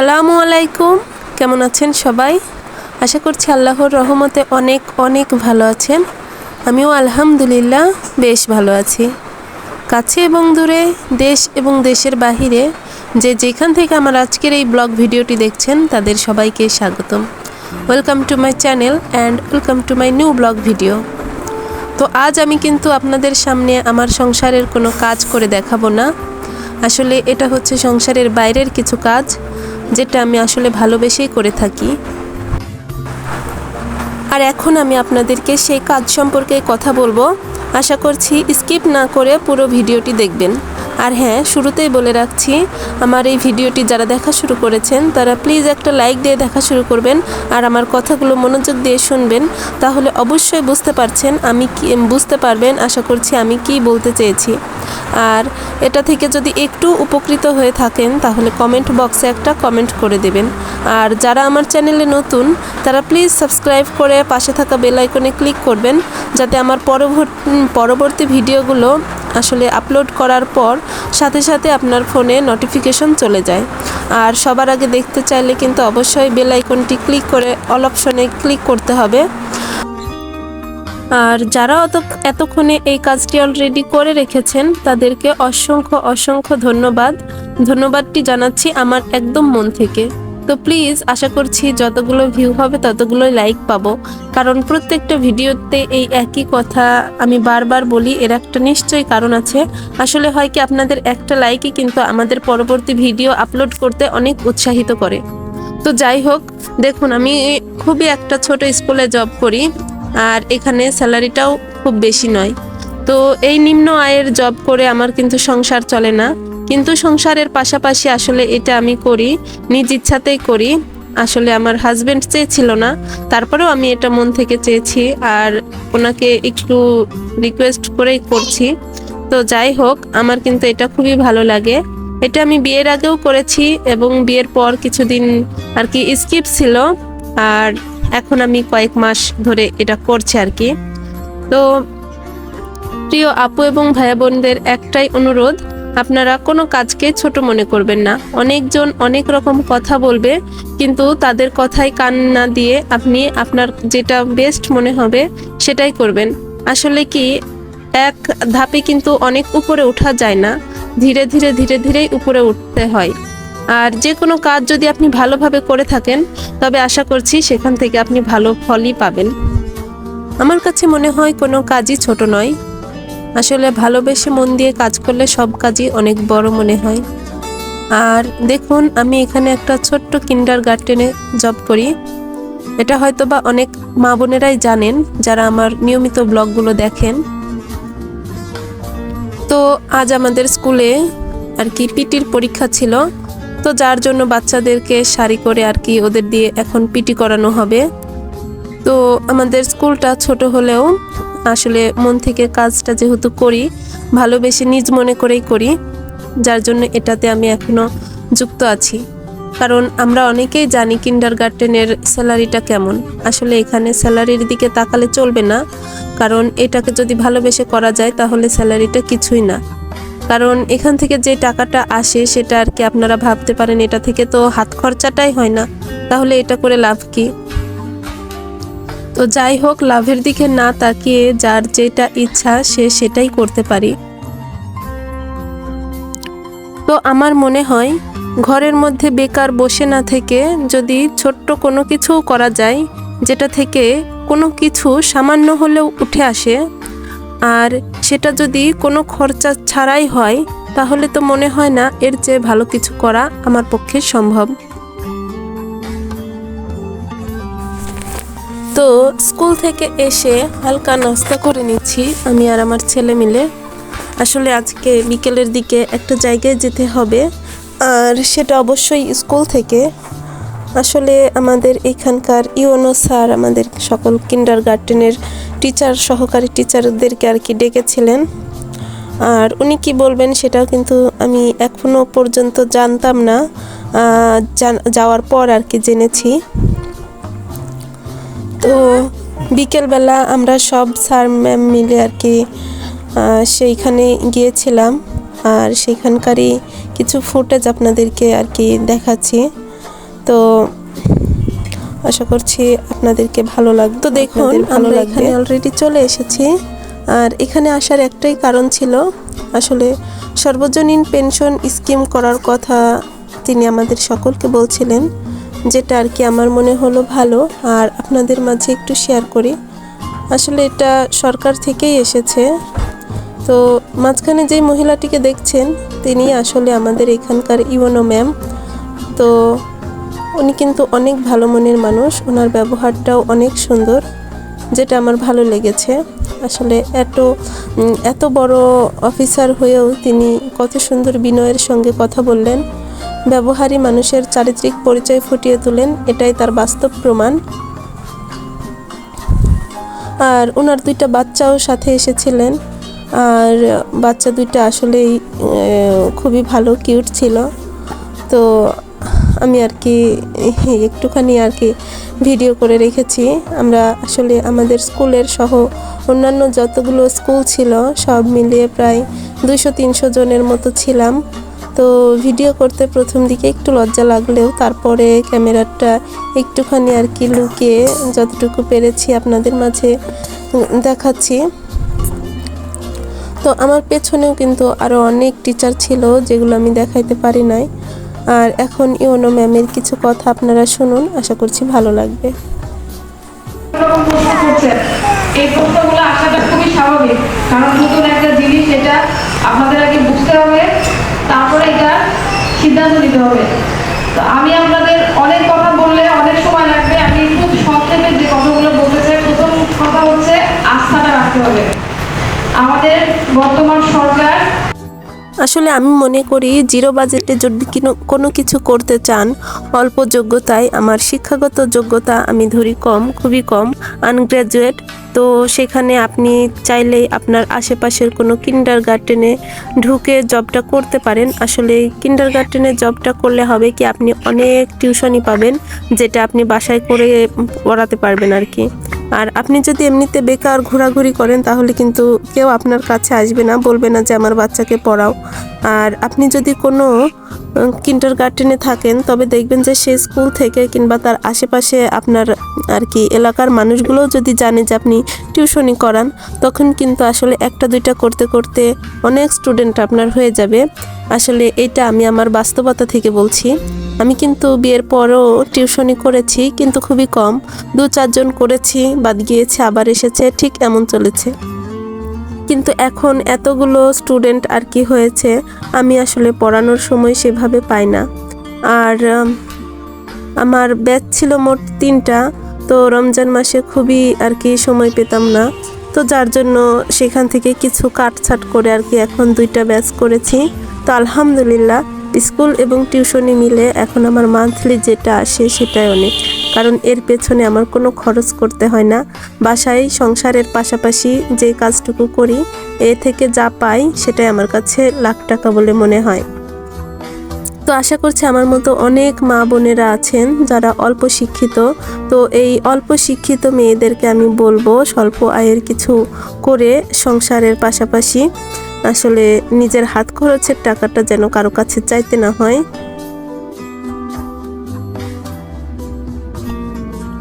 আসসালামু আলাইকুম। কেমন আছেন সবাই? আশা করছি আল্লাহর রহমতে অনেক অনেক ভালো আছেন। আমিও আলহামদুলিল্লাহ বেশ ভালো আছি। কাছে এবং দূরে, দেশ এবং দেশের বাহিরে যে যেখান থেকে আমার আজকের এই ব্লগ ভিডিওটি দেখছেন, তাদের সবাইকে স্বাগতম। Welcome to my channel and welcome to my new blog video তো আজ আমি কিন্তু আপনাদের সামনে আমার সংসারের কোনো কাজ করে দেখাবো না। আসলে এটা হচ্ছে সংসারের বাইরের কিছু কাজ। যেটা আমি আসলে ভালোবেসেই করে থাকি। আর এখন আমি আপনাদেরকে সেই কাজ সম্পর্কে কথা বলব। আশা করছি স্কিপ না করে পুরো ভিডিওটি দেখবেন। আর হ্যাঁ শুরুতেই বলে রাখছি, আমার এই ভিডিওটি যারা দেখা শুরু করেছেন, তারা প্লিজ একটা লাইক দিয়ে দেখা শুরু করবেন আর আমার কথাগুলো মনোযোগ দিয়ে শুনবেন। তাহলে অবশ্যই বুঝতে পারছেন আমি কি, বুঝতে পারবেন, আশা করছি আমি কি বলতে চেয়েছি। আর এটা থেকে যদি একটু উপকৃত হয়ে থাকেন, তাহলে কমেন্ট বক্সে একটা কমেন্ট করে দেবেন। আর যারা আমার চ্যানেলে নতুন, তারা প্লিজ সাবস্ক্রাইব করে পাশে থাকা বেল আইকনে ক্লিক করবেন, যাতে আমার পরবর্তী ভিডিওগুলো আসলে আপলোড করার পর সাথে সাথে আপনার ফোনে নোটিফিকেশন চলে যায়। আর সবার আগে দেখতে চাইলে কিন্তু অবশ্যই বেল আইকনটি ক্লিক করে অল অপশনে ক্লিক করতে হবে। আর যারা অত এতক্ষণে এই কাজটি অলরেডি করে রেখেছেন, তাদেরকে অসংখ্য অসংখ্য ধন্যবাদ। ধন্যবাদটি জানাচ্ছি আমার একদম মন থেকে। তো প্লিজ আশা করছি যতগুলো ভিউ হবে ততগুলোই লাইক পাবো। কারণ প্রত্যেকটা ভিডিওতে এই একই কথা আমি বারবার বলি, এর একটা নিশ্চয়ই কারণ আছে। আসলে হয় কি, আপনাদের একটা লাইকই কিন্তু আমাদের পরবর্তী ভিডিও আপলোড করতে অনেক উৎসাহিত করে। তো যাই হোক, দেখুন, আমি খুবই একটা ছোট স্কুলে জব করি, আর এখানে স্যালারিটাও খুব বেশি নয়। তো এই নিম্ন আয়ের জব করে আমার কিন্তু সংসার চলে না। কিন্তু সংসারের পাশাপাশি আসলে এটা আমি করি, নিজ ইচ্ছাতেই করি। আসলে আমার হাজবেন্ড চেয়েছিল না, তারপরেও আমি এটা মন থেকে চেয়েছি আর ওনাকে একটু রিকোয়েস্ট করেই করছি। তো যাই হোক, আমার কিন্তু এটা খুবই ভালো লাগে। এটা আমি বিয়ের আগেও করেছি এবং বিয়ের পর কিছুদিন আর কি স্কিপ ছিল আর এখন আমি কয়েক মাস ধরে এটা করছি আর কি। তো প্রিয় আপু এবং ভাইয়া বোনদের একটাই অনুরোধ আপনারা কোনো কাজকে ছোট মনে করবেন না। অনেকজন অনেক রকম কথা বলবে, কিন্তু তাদের কথায় কান না দিয়ে আপনি আপনার যেটা বেস্ট মনে হবে সেটাই করবেন। আসলে কি, এক ধাপে কিন্তু অনেক উপরে ওঠা যায় না, ধীরে ধীরে ধীরে ধীরেই উপরে উঠতে হয়। আর যে কোনো কাজ যদি আপনি ভালোভাবে করে থাকেন, তবে আশা করছি সেখান থেকে আপনি ভালো ফলই পাবেন। আমার কাছে মনে হয় কোনো কাজই ছোট নয় আসলে ভালোবেসে মন দিয়ে কাজ করলে সব কাজই অনেক বড় মনে হয়। আর দেখুন, আমি এখানে একটা ছোট্ট কিন্ডার গার্ডেনে জব করি। এটা হয়তো বা অনেক মা বোনেরাই জানেন, যারা আমার নিয়মিত ব্লগগুলো দেখেন। তো আজ আমাদের স্কুলে আর কি পিটির পরীক্ষা ছিল। তো যার জন্য বাচ্চাদেরকে শাড়ি করে আর কি ওদের দিয়ে এখন পিটি করানো হবে। তো আমাদের স্কুলটা ছোট হলেও আসলে মন থেকে কাজটা যেহেতু করি, ভালোবেসে নিজ মনে করেই করি, যার জন্য এটাতে আমি এখনও যুক্ত আছি। কারণ আমরা অনেকেই জানি কিন্ডার গার্ডেনের স্যালারিটা কেমন। আসলে এখানে স্যালারির দিকে তাকালে চলবে না, কারণ এটাকে যদি ভালোবেসে করা যায় তাহলে স্যালারিটা কিছুই না। কারণ এখান থেকে যে টাকাটা আসে সেটা আর কি আপনারা ভাবতে পারেন, এটা থেকে তো হাত খরচাটাই হয় না। তাহলে এটা করে লাভ কি? তো যাই হোক, লাভের দিকে না তাকিয়ে যার যেটা ইচ্ছা সে সেটাই করতে পারি। তো আমার মনে হয়, ঘরের মধ্যে বেকার বসে না থেকে যদি ছোট্ট কোনো কিছু করা যায়, যেটা থেকে কোনো কিছু সামান্য হলেও উঠে আসে, আর সেটা যদি কোনো খরচা ছাড়াই হয়, তাহলে তো মনে হয় না এর চেয়ে ভালো কিছু করা আমার পক্ষে সম্ভব। তো স্কুল থেকে এসে হালকা নাস্তা করে নিচ্ছি, আমি আর আমার ছেলে মিলে। আসলে আজকে বিকেলের দিকে একটা জায়গায় যেতে হবে, আর সেটা অবশ্যই স্কুল থেকে। আসলে আমাদের এখানকার ইউনো স্যার, আমাদের সকল কিন্ডার গার্ডেনের টিচার, সহকারী টিচারদেরকে আর কি ডেকেছিলেন। আর উনি কি বলবেন সেটাও কিন্তু আমি এখনও পর্যন্ত জানতাম না যাওয়ার পর আর কি জেনেছি। বিকেলবেলা আমরা সব স্যার ম্যাম মিলে আর কি সেইখানে গিয়েছিলাম। আর সেইখানকারই কিছু ফুটেজ আপনাদেরকে আর কি দেখাচ্ছি। তো আশা করছি আপনাদেরকে ভালো লাগবে তো দেখুন ভালো আমরা লাগবে। এখানে অলরেডি চলে এসেছি। আর এখানে আসার একটাই কারণ ছিল আসলে সর্বজনীন পেনশন স্কিম করার কথা তিনি আমাদের সকলকে বলছিলেন। যেটা আর কি আমার মনে হলো ভালো, আর আপনাদের মাঝে একটু শেয়ার করি। আসলে এটা সরকার থেকেই এসেছে। তো মাঝখানে যেই মহিলাটিকে দেখছেন, তিনি আসলে আমাদের এখানকার ইউনো ম্যাম তো উনি কিন্তু অনেক ভালো মনের মানুষ, ওনার ব্যবহারটাও অনেক সুন্দর, যেটা আমার ভালো লেগেছে। আসলে এত এত বড় অফিসার হয়েও তিনি কত সুন্দর বিনয়ের সঙ্গে কথা বললেন। ব্যবহারী মানুষের চারিত্রিক পরিচয় ফুটিয়ে তোলেন, এটাই তার বাস্তব প্রমাণ। আর ওনার দুইটা বাচ্চাও সাথে এসেছিলেন। আর বাচ্চা দুইটা আসলেই খুবই ভালো, কিউট ছিল। তো আমি আর কি, একটুখানি আর কি ভিডিও করে রেখেছি। আমরা আসলে আমাদের স্কুলের সহ অন্যান্য যতগুলো স্কুল ছিল, সব মিলিয়ে প্রায় দুশো তিনশো জনের মতো ছিলাম। তো ভিডিও করতে প্রথম দিকে একটু লজ্জা লাগলেও তারপরে ক্যামেরাটা একটুখানি আর কি লুকিয়ে যতটুকু পেরেছি আপনাদের মাঝে দেখাচ্ছি। তো আমার পেছনেও কিন্তু আরও অনেক টিচার ছিল যেগুলো আমি দেখাইতে পারি নাই। আর এখন ইওনো ম্যামের কিছু কথা আপনারা শুনুন, আশা করছি ভালো লাগবে। এই প্রশ্নগুলো আসাটা খুবই স্বাভাবিক, কারণ নতুন একটা জিনিস, এটা আগে বুঝতে হবে তারপরে এটা সিদ্ধান্ত নিতে হবে। তো আমি আপনাদের অনেক কথা বললে অনেক সময় লাগবে। আমি খুব সংক্ষেপে যে কথাগুলো বলতে চাই, প্রথম কথা হচ্ছে আস্থাটা রাখতে হবে। আমাদের বর্তমান সরকার আসলে আমি মনে করি জিরো বাজেটে যদি কিনো- কিছু করতে চান, অল্প যোগ্যতায়, আমার শিক্ষাগত যোগ্যতা আমি ধরি কম, খুবই কম আনগ্র্যাজুয়েট তো সেখানে আপনি চাইলেই আপনার আশেপাশের কোনো কিন্ডার গার্ডেনে ঢুকে জবটা করতে পারেন। আসলে কিন্ডার গার্ডেনে জবটা করলে হবে কি, আপনি অনেক টিউশনই পাবেন, যেটা আপনি বাসায় করে পড়াতে পারবেন আর কি। আর আপনি যদি এমনিতে বেকার ঘোরাঘুরি করেন, তাহলে কিন্তু কেউ আপনার কাছে আসবে না, বলবে না যে আমার বাচ্চাকে পড়াও। আর আপনি যদি কোনো কিন্টার গার্ডেনে থাকেন, তবে দেখবেন যে সে স্কুল থেকে কিংবা তার আশেপাশে আপনার আর কি এলাকার মানুষগুলোও যদি জানে যে আপনি টিউশনি করান, তখন কিন্তু আসলে একটা দুইটা করতে করতে অনেক স্টুডেন্ট আপনার হয়ে যাবে। আসলে এটা আমি আমার বাস্তবতা থেকে বলছি। আমি কিন্তু বিয়ের পরও টিউশনি করেছি, কিন্তু খুবই কম। দু চারজন করেছি, বাদ গিয়েছে, আবার এসেছে, ঠিক এমন চলেছে। কিন্তু এখন এতগুলো স্টুডেন্ট আর কি হয়েছে, আমি আসলে পড়ানোর সময় সেভাবে পাই না। আর আমার ব্যাচ ছিল মোট তিনটা। তো রমজান মাসে খুবই আর কি সময় পেতাম না। তো যার জন্য সেখান থেকে কিছু কাটছাট করে আর কি এখন দুইটা ব্যাচ করেছি। তো আলহামদুলিল্লাহ, স্কুল এবং টিউশনি মিলে এখন আমার মান্থলি যেটা আসে সেটাই অনেক। কারণ এর পেছনে আমার কোনো খরচ করতে হয় না। বাসায় সংসারের পাশাপাশি যে কাজটুকু করি, এ থেকে যা পাই সেটাই আমার কাছে লাখ টাকা বলে মনে হয়। তো আশা করছি আমার মতো অনেক মা বোনেরা আছেন যারা অল্প শিক্ষিত। তো এই অল্প শিক্ষিত মেয়েদেরকে আমি বলব স্বল্প আয়ের কিছু করে সংসারের পাশাপাশি আসলে নিজের হাত খরচের টাকাটা যেন কারও কাছে চাইতে না হয়।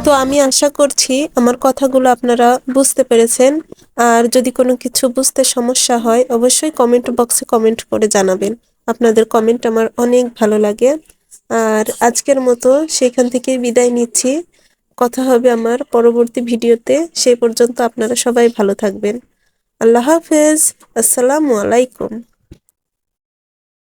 তো আমি আশা করছি আমার কথাগুলো আপনারা বুঝতে পেরেছেন। আর যদি কোনো কিছু বুঝতে সমস্যা হয়, অবশ্যই কমেন্ট বক্সে কমেন্ট করে জানাবেন। আপনাদের কমেন্ট আমার অনেক ভালো লাগে। আর আজকের মতো সেখান থেকে বিদায় নিচ্ছি। কথা হবে আমার পরবর্তী ভিডিওতে। সেই পর্যন্ত আপনারা সবাই ভালো থাকবেন। আল্লাহ হাফেজ। আসসালামু আলাইকুম।